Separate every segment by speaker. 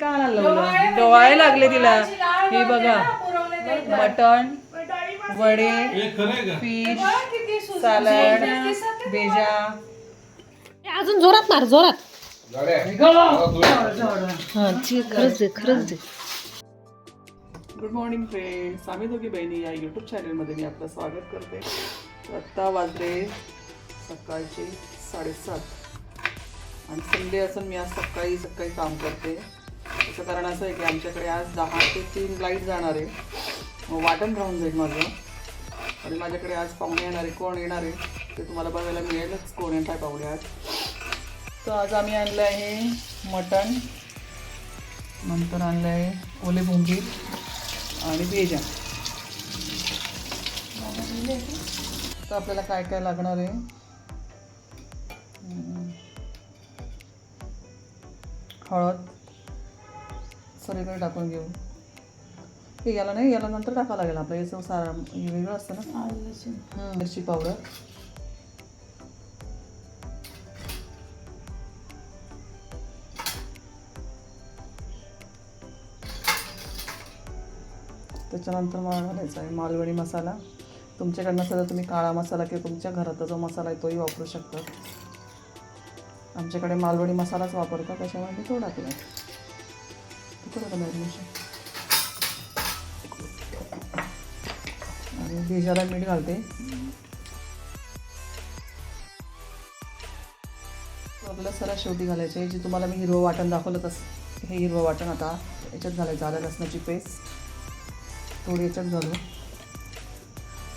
Speaker 1: का लावलं? डोळे लागले तिला. हे बघा मटण वडे
Speaker 2: हे खरं आहे का?
Speaker 1: फिश सॅलड भेजा.
Speaker 3: अजून जोरात मार जोरात. हा खरंच खरंच
Speaker 1: गुड मॉर्निंग फ्रेंड्स आम्ही दोघी बहिणी या यूट्यूब चॅनलमध्ये मी आपलं स्वागत करते. आत्ता वाजले सकाळचे साडेसात. आणि संडे असून मी आज सकाळी सकाळी काम करते. त्याचं कारण असं आहे की आमच्याकडे आज दहा ते तीन लाइट जाणार आहे. वाटण राहून जाईल माझं. आणि माझ्याकडे आज पाहुणे येणार आहे कोण येणार आहे ते तुम्हाला बघायला मिळेलच कोण येणार आहे पाहुणे आज. तर आज आम्ही आणलं आहे मटण नंतर आणलं आहे ओले बोंबील आणि भेजा. तर आपल्याला काय काय लागणार आहे? हळद. सगळीकडे टाकून घेऊ हे याला नाही याला नंतर टाकावं लागेल आपलं. याचं सारा हे वेगळं असतं ना. मिरची पावडर. त्याच्यानंतर मला घालायचा आहे मालवणी मसाला. तुमच्याकडनं तर तुम्ही काळा मसाला किंवा तुमच्या घरातला जो मसाला आहे तोही वापरू शकता. आमच्याकडे मालवणी मसालाच वापरतात त्याच्यामुळे मी तो टाकला तिकडं मॅरिनेशन आणि देशाला मीठ घालते. आपल्याला सरळ शेवटी घालायचे जे तुम्हाला मी हिरवं वाटण दाखवलं तसं. हे हिरवं वाटण आता याच्यात घालायचं आलं लसणाची पेस्ट. थोडी याच्यात घालू.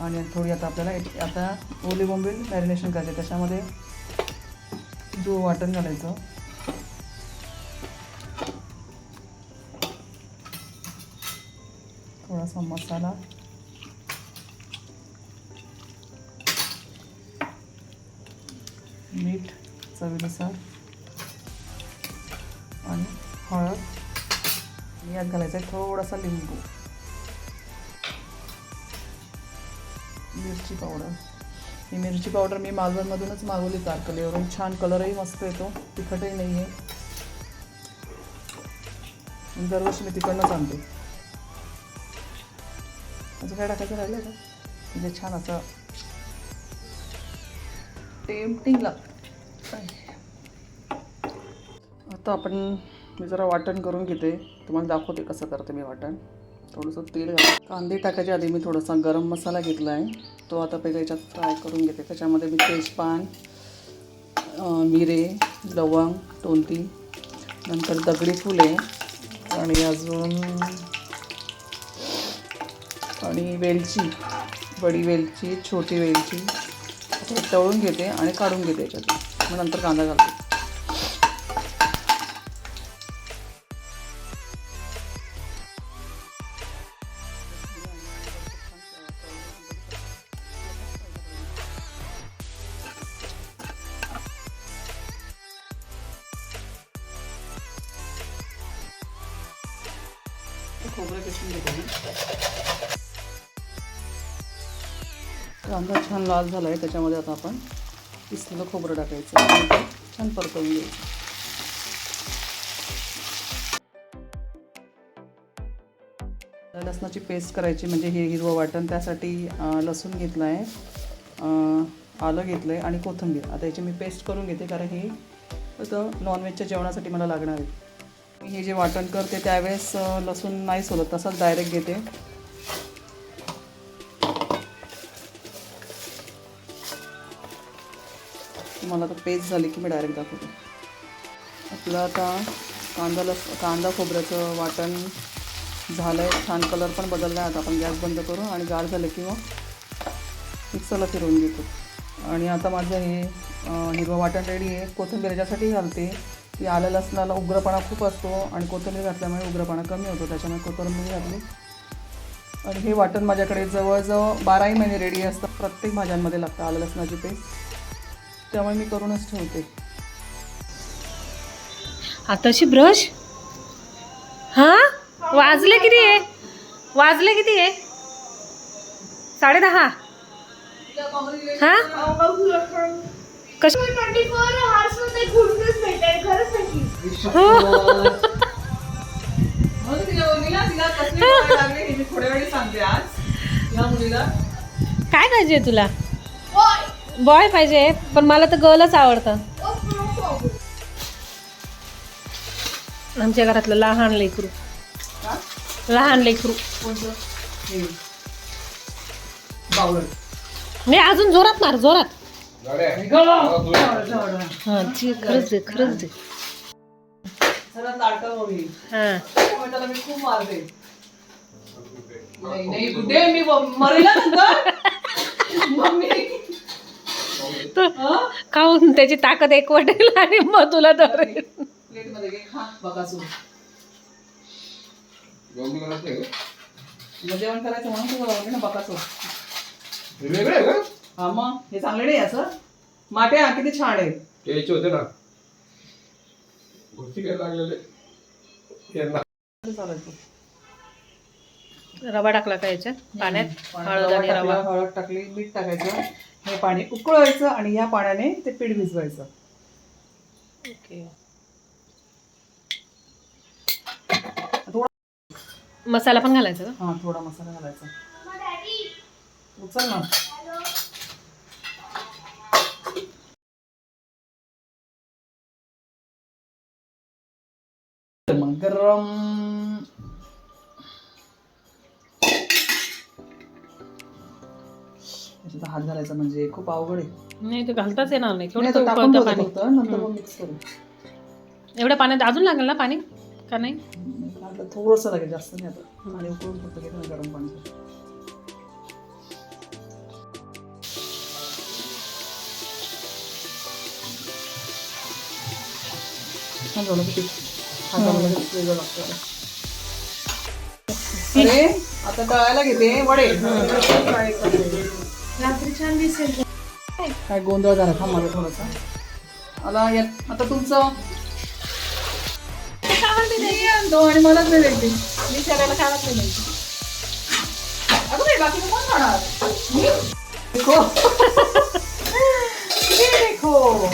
Speaker 1: आणि थोडी आता आपल्याला आता ओली बोंबील मॅरिनेशन करायचं त्याच्यामध्ये जो वाटण घालायचं थोडासा मसाला. मीठ चवीनुसार. आणि हळद. यात घालायचं आहे थोडासा लिंबू. मिरची पावडर. ही मिरची पावडर मी मालवणमधूनच मागवली तारकलीवरून छान कलरही मस्त येतो. तिखटही नाही आहे दरवर्षी मी तिकडनंच आणते. अजून काय टाकायचं राहिलं का म्हणजे छान असं टेम्पटिंग लागतं आता आपण मी जरा वाटण करून घेते. तुम्हाला दाखवते कसं करते मी वाटण. थोडंसं तेल कांदे टाकायच्या आधी मी थोडासा गरम मसाला घेतला आहे तो आता पहिला याच्यात फ्राय करून घेते. त्याच्यामध्ये मी तेजपान मिरे लवंग टोंती नंतर दगडी फुले आणि अजून आणि वेलची बडी वेलची छोटी वेलची तळून घेते आणि काढून घेते याच्यात मग नंतर कांदा घालते. खोबरं किसून घेते मी. कांदा छान लाल झाला आहे त्याच्यामध्ये आता आपण किसलेलं खोबरं टाकायचं आणि ते छान परतवून घ्यायचं. लसणाची पेस्ट करायची म्हणजे हे हिरवं वाटण त्यासाठी लसूण घेतलं आहे आलं घेतलं आहे आणि कोथिंबीर. आता याची मी पेस्ट करून घेते कारण हे तर नॉनव्हेजच्या जेवणासाठी मला लागणार आहे. मी हे जे वाटण करते त्यावेळेस लसूण नाही सोलत तसंच डायरेक्ट घेते. तुम्हाला आता पेस्ट झाली की मी डायरेक्ट दाखवते. आपलं आता कांदा लस कांदा खोबऱ्याचं वाटण झालं आहे छान कलर पण बदलला आहे आता आपण गॅस बंद करू आणि गार झालं की मग मिक्सरला फिरवून घेतो. आणि आता माझं हे हिरवं वाटण रेडी आहे. कोथिंबीर याच्यासाठी घालते. की आलं लसणाला उग्रपणा खूप असतो आणि कोथिंबीर घातल्यामुळे उग्रपणा कमी होतो. त्याच्यामुळे कोथिंबीर घातली. आणि हे वाटण माझ्याकडे जवळजवळ बाराही महिने रेडी असतं. प्रत्येक भाज्यांमध्ये लागतं आलं लसणाची पेस्ट त्यामुळे मी करूनच ठेवते.
Speaker 3: आताशी ब्रश? हा? वाजले किती आहे वाजले किती आहे साडे दहा. हा? कश हो.
Speaker 1: हे
Speaker 3: काय पाहिजे तुला? बॉय पाहिजे पण मला तर गर्लच आवडतं आमच्या घरातलं लहान लेकरू? लहान लेकरू. नाही अजून जोरात मार जोरात. हा खरंच दे खरंच दे. हा
Speaker 1: मी मरेल नंतर मम्मी
Speaker 3: तो
Speaker 1: हा?
Speaker 3: खाऊन त्याची ताकद एक वाटेल आणि मग तुला धरेल.
Speaker 1: प्लेटमध्ये घे. खा बघासून तुला जेवण करायचं म्हणून ना हा मग. हे चांगलं नाही असं माटे हा किती छान आहे.
Speaker 2: यायचे होते ना. गोष्टी काय लागलेले. यांना.
Speaker 1: चालायचं
Speaker 3: रवा टाकला का याच्यात? पाण्यात? हळद आणि
Speaker 1: टाकला,
Speaker 3: रवा.
Speaker 1: हळद टाकली मीठ टाकायचं. हे पाणी उकळवायचं आणि ह्या पाण्याने ते पीठ भिजवायचं.
Speaker 3: ओके.
Speaker 1: थोडा
Speaker 3: मसाला पण घालायचा का?
Speaker 1: हा थोडा मसाला घालायचा. उचल ना. गरम हात घालायचा म्हणजे खूप अवघड आहे.
Speaker 3: नाही ते घालताच येणार नाही.
Speaker 1: नाही,
Speaker 3: थोडं
Speaker 1: आता टाकून
Speaker 3: उकळतं
Speaker 1: ठेवतो
Speaker 3: पाणी.
Speaker 1: फक्त, नंतर मग मिक्स करू.
Speaker 3: एवढ्या पाण्यात अजून लागेल ना पाणी? का नाही?
Speaker 1: आता थोडंसं लागेल जास्त नाही आता. आणि उकळून फक्त घेतो ना गरम पाणी. छान झालं की पीठ. हातामध्ये वेगळं लागतं आता. अरे आता तळायला घेते. वडे. काय गोंधळ झाला थांब माझा थोडासा. आला या आता तुमचं? आणि मलाच नाही मी सगळ्याला खायलाच नाही द्यायची अगं बाई, बाकीचं कोण खाणार? मी? देखो. ये देखो.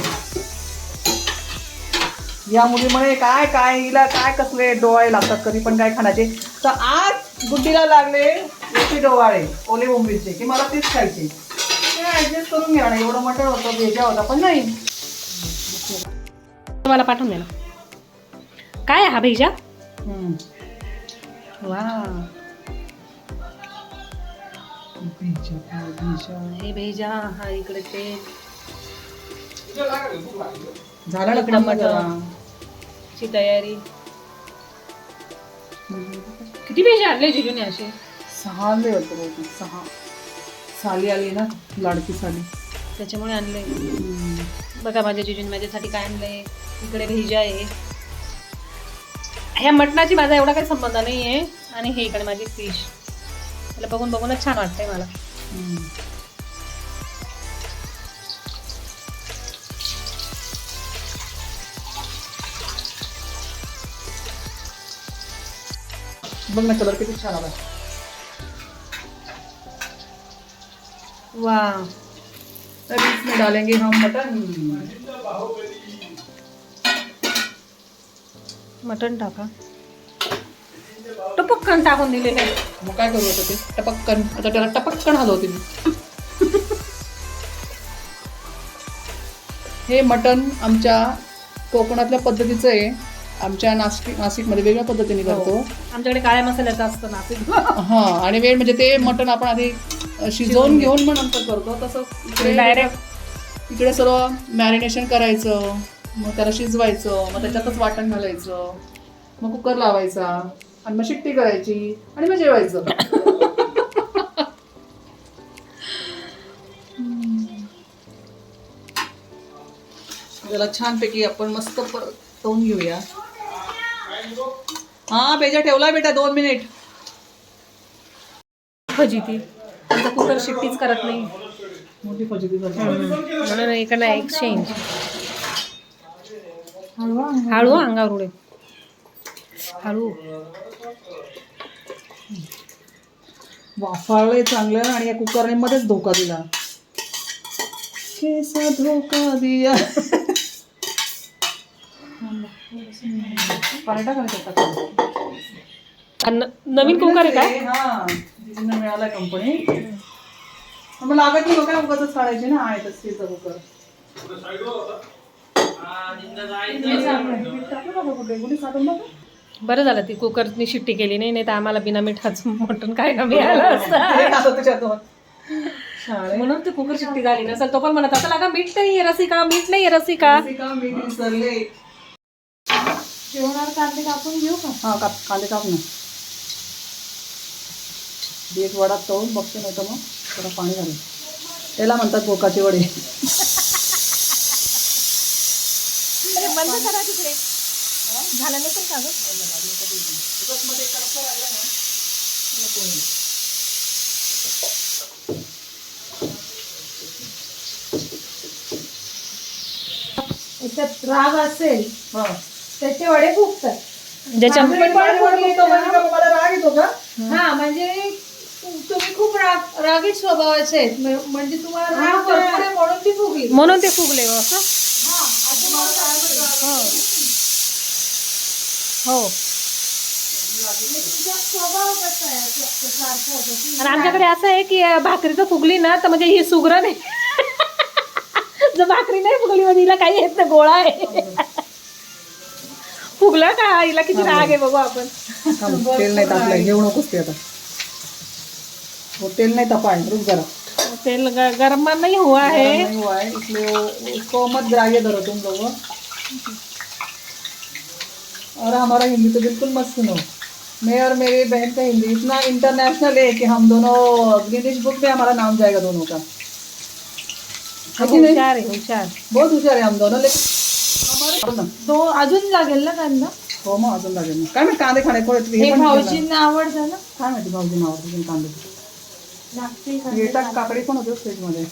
Speaker 1: या मुलीमुळे काय काय हिला काय कसले डोळे लागतात कधी पण काय खाण्याचे. तर आज गुड्डीला लागले डोवाळे ओले बोंबीचे की मला तेच खायचे. ऍडजस्ट करून घ्या ना. एवढं मटण होतं भेजा होता पण नाही.
Speaker 3: मला पाठवून दे ना काय हा भेजा. वा. हे भेजा हा इकडे ते.
Speaker 1: झालं ना.
Speaker 3: ची तयारी. किती भेजा? आणले जिजूने असे.
Speaker 1: सहा आणले होते सहा. साली आली ना लाडकी साली.
Speaker 3: त्याच्यामुळे आणले. बघा माझ्या जिजूने माझ्यासाठी काय आणलंय इकडे भेजा आहे. ह्या मटणाची माझा एवढा काही संबंध नाही आहे आणि हे इकडे माझी फिश त्याला बघून बघूनच छान वाटतंय मला.
Speaker 1: बघ ना कलर किती छान आला
Speaker 3: वा
Speaker 1: तर इसमें डालेंगे हम मटन।
Speaker 3: मटण टाका। टपक्कन टाकून दिलेलं आहे
Speaker 1: मग काय करू आता ते? टपक्कन. आता त्याला टपक्कन हलवते मी. हे मटन आमच्या कोकणातल्या पद्धतीचं आहे. आमच्या नाशिक नाशिकमध्ये वेगळ्या पद्धतीने करतो
Speaker 3: आमच्याकडे काळ्या मसाल्याचं असतं नाशिक
Speaker 1: हा आणि वेळ म्हणजे ते मटण आपण आधी शिजवून घेऊन मग नंतर करतो. तसं इकडे
Speaker 3: डायरेक्ट
Speaker 1: इकडे सर्व मॅरिनेशन करायचं मग त्याला शिजवायचं मग त्याच्यातच वाटण घालायचं मग कुकर लावायचा आणि मग शिट्टी करायची आणि मग जेवायचं. त्याला छानपैकी आपण मस्त परतवून घेऊया. हा बेजा ठेवला बेटा दोन मिनिट
Speaker 3: भजी ती आमचा कुकर शिट्टीच करत नाही. म्हणून इकडनं एक्सचेंज हळू अंगावर उडे. हळू.
Speaker 1: वाफाळले चांगलं आणि या कुकरने मध्येच धोका दिला. कैसा धोका दिया. त्याच्यात.
Speaker 3: न- नवीन कुकर आहे का
Speaker 1: हा जिजींना मिळाला कंपनी मग लागत नाही बघा उगाच काढायचे ना? आहे स्टीलचा कुकर टाकलं का कुठे कुठे साधन बघा
Speaker 3: बरं झालं ती कुकरनी शिट्टी केली. नाही नाही तर आम्हाला बिना मिठाचं मटण काय कमी आलं असतं.
Speaker 1: हे त्याच्यातून शाळे.
Speaker 3: म्हणून ती कुकर शिट्टी झाली नसेल तो पण म्हणत आता लागा मीठ नाही रसिका मीठ नाही रसिका.
Speaker 1: का मी विसरले.
Speaker 3: जेवणावर कांदे कापून घेऊ का?
Speaker 1: हा कांदे काप एक वडा तळून बघते नाही तर मग थोडं पाणी घालून. त्याला म्हणतात बोकाचे वडे.
Speaker 3: बंद करा तिकडे. झालं नसेल का गं?
Speaker 4: याच्यात राग असेल
Speaker 1: हा.
Speaker 4: त्याचे वडे फुगतात.
Speaker 3: ज्याच्या
Speaker 1: म्हणजे का मला राग येतो का?
Speaker 4: हा म्हणजे तुम्ही खूप राग रागीट स्वभावाचे आहेत. म्हणजे तुम्हाला राग भरपूर आहे म्हणून ती फुगली.
Speaker 3: म्हणून ते फुगले हो असं?
Speaker 4: हा, असं मला सांगायचं.
Speaker 3: हो.
Speaker 4: म्हणजे तुमचा स्वभाव कसा आहे? असं- असं सारखं होतं की
Speaker 3: आणि आमच्याकडे असं आहे की अं, भाकरी तर फुगली ना तर म्हणजे ही सुग्र नाही. जर भाकरी नाही फुगली म्हणजे हिला काही येत नाही गोळा आहे. फुगला का? हिला किती राग आहे बघू आपण.
Speaker 1: थांब, तेल नाही घेऊ नकोस ते आता. वो तेल नहीं तपा है रुक जरा.
Speaker 3: तेल गरम नहीं हुआ है
Speaker 1: नहीं हुआ है इसलिए वो उसको मत गिराइए धरो तुम लोग और हमारा हिंदी तो बिल्कुल मत सुनो मैं और मेरी बहन का हिंदी? इतना इंटरनेशनल है कि हम दोनों गिनीज बुक में हमारा नाम जाएगा दोनों का. है
Speaker 3: हुशार आहे हुशार.
Speaker 1: बहुत होशियार है हम दोनों लेकिन.
Speaker 4: तो अजून लागेल ना कांदा?
Speaker 1: हो मग अजून लागेल ना. काय माहिती कांदे खाणे
Speaker 4: हे भाऊजींना आवडतं ना?
Speaker 1: काय माहिती भाऊजींना आवडते कांदे काकडी पण होते फ्रीजमध्ये.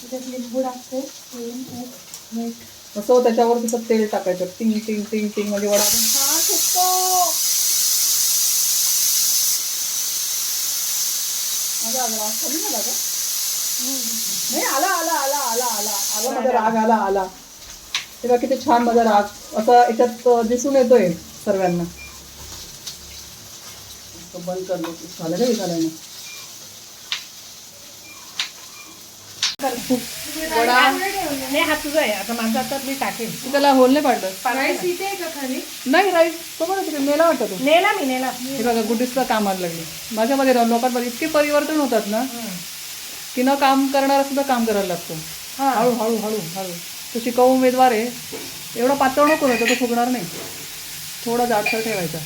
Speaker 4: त्याच्यात लिंबू टाकते तेल, मीठ, मीठ.
Speaker 1: असं त्याच्यावर तिथं तेल टाकायचं. टिंग टिंग टिंग टिंग म्हणजे वडा.
Speaker 4: हा सुकतो.
Speaker 1: माझा आला राग कमी झाला का नाही आला आला आला आला आला. आला माझा राग आला आला. तेव्हा किती छान माझा राग. असा याच्यात दिसून येतोय सर्वांना. बंद कर लो झालं का तू त्याला होल नाही पाडलं नाही राईस तो बघा तिकडे? मेला वाटतं तो.
Speaker 3: नेला मी नेला.
Speaker 1: हे बघा गुड्डीसला कामाला लागली माझ्यामध्ये राहून लोकांमध्ये इतके परिवर्तन होतात ना की न काम करणारा सुद्धा काम करायला लागतो. हळू हळू हळू हळू. तो शिकाऊ उमेदवार आहे. एवढा पातळ नको होता तो फुगणार नाही. थोडा जाडसर ठेवायचा.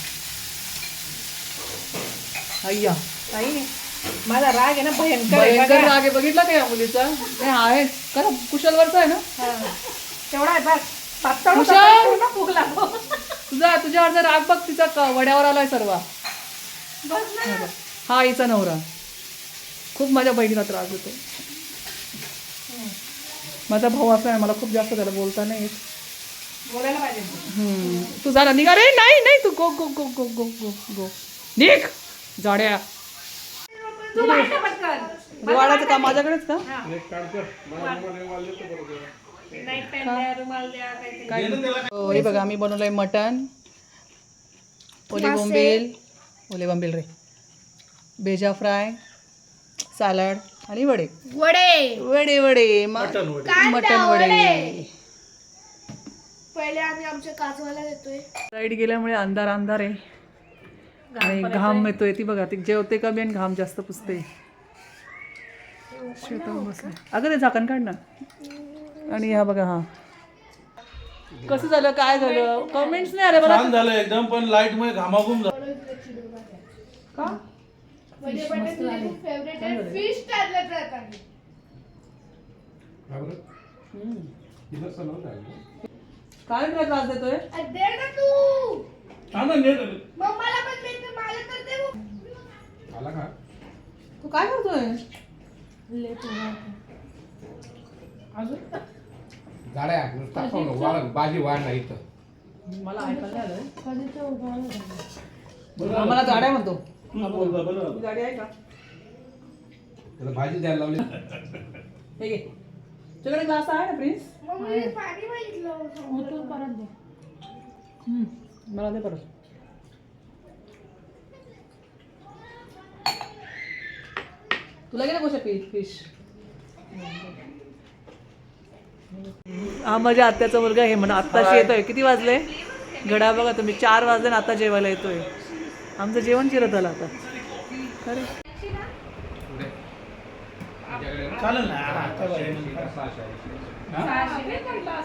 Speaker 1: अय्या.
Speaker 3: ताई माझा राग आहे ना भयंकर आहे
Speaker 1: भयंकर
Speaker 3: बघा.
Speaker 1: राग आहे. बघितला का या मुलीचा? नाही आहे. का कुशलवरचा आहे ना?
Speaker 3: हा. तेवढा आहे बघ पातळ होता
Speaker 1: हुशार.
Speaker 3: फुगला.
Speaker 1: तुझा तुझ्यावरचा राग बघ तिचा क- वड्यावर आलाय सर्व.
Speaker 3: ना.
Speaker 1: हा हिचा नवरा. खूप माझ्या बहिणीला त्रास देतो माझा भाऊ असा आहे मला खूप जास्त त्याला बोलता नाही येत.
Speaker 3: बोलायला पाहिजे.
Speaker 1: हम्म. तू झाला निघा रे. नाही नाही तू गो गो गो गो गो गो गो. निघ! जाड्या. वाडाचं का माझ्याकडेच का? काय? हो, हे बघा आम्ही बनवलंय मटन ओले बोंबील. ओले बोंबील रे. भेजा फ्राय सॅलड आणि वडे.
Speaker 4: वडे.
Speaker 1: वडे वडे मटन वडे.
Speaker 4: पहिले आम्ही आमच्या काजवाला देतोय.
Speaker 1: लाइट गेल्यामुळे अंधार अंधार आहे. आणि घाम येतोय ती बघा ती जेवते कमी आणि घाम जास्त पुसते. शेतावर बसले अगं ते झाकण काढ ना. आणि हा बघा हा. कसं झालं काय झालं? कमेंट्स नाही आले मला.
Speaker 2: छान झालं एकदम पण लाइट मुळे घामाघूम झालं.
Speaker 1: का?
Speaker 4: फिश टाकलं
Speaker 1: काय तुला त्रास देतोय?
Speaker 4: दे ना तू.
Speaker 2: हा ना नीट
Speaker 4: मम्माला पण देते मला तर दे
Speaker 2: आला का?
Speaker 1: तू काय करतोय?
Speaker 2: नुसता खाऊ नको वाढ भाजी वाढ नाही इथं.
Speaker 1: मला ऐकायला आलं. आम्हाला गाड्या म्हणतो. गाडी आहे का?
Speaker 2: त्याला भाजी द्यायला लावली.
Speaker 1: हे घे. तुझ्याकडे ग्लास आहे ना प्रिन्स
Speaker 4: मम्मी पाणी मागितलं.
Speaker 1: हम्म, मला दे परत.
Speaker 3: तुला गेलं कशा फिश फिश
Speaker 1: हा माझ्या आत्याचा मुलगा हे म्हणा आत्ताशी येतोय. किती वाजले? घडा बघा तुम्ही. चार वाजले ना आता जेवायला येतोय. आमचं जेवण चिरत आलं आता. खरे.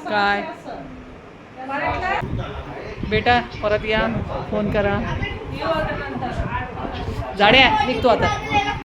Speaker 1: काय? बेटा परत या फोन करा. जाड्या निघतो आता.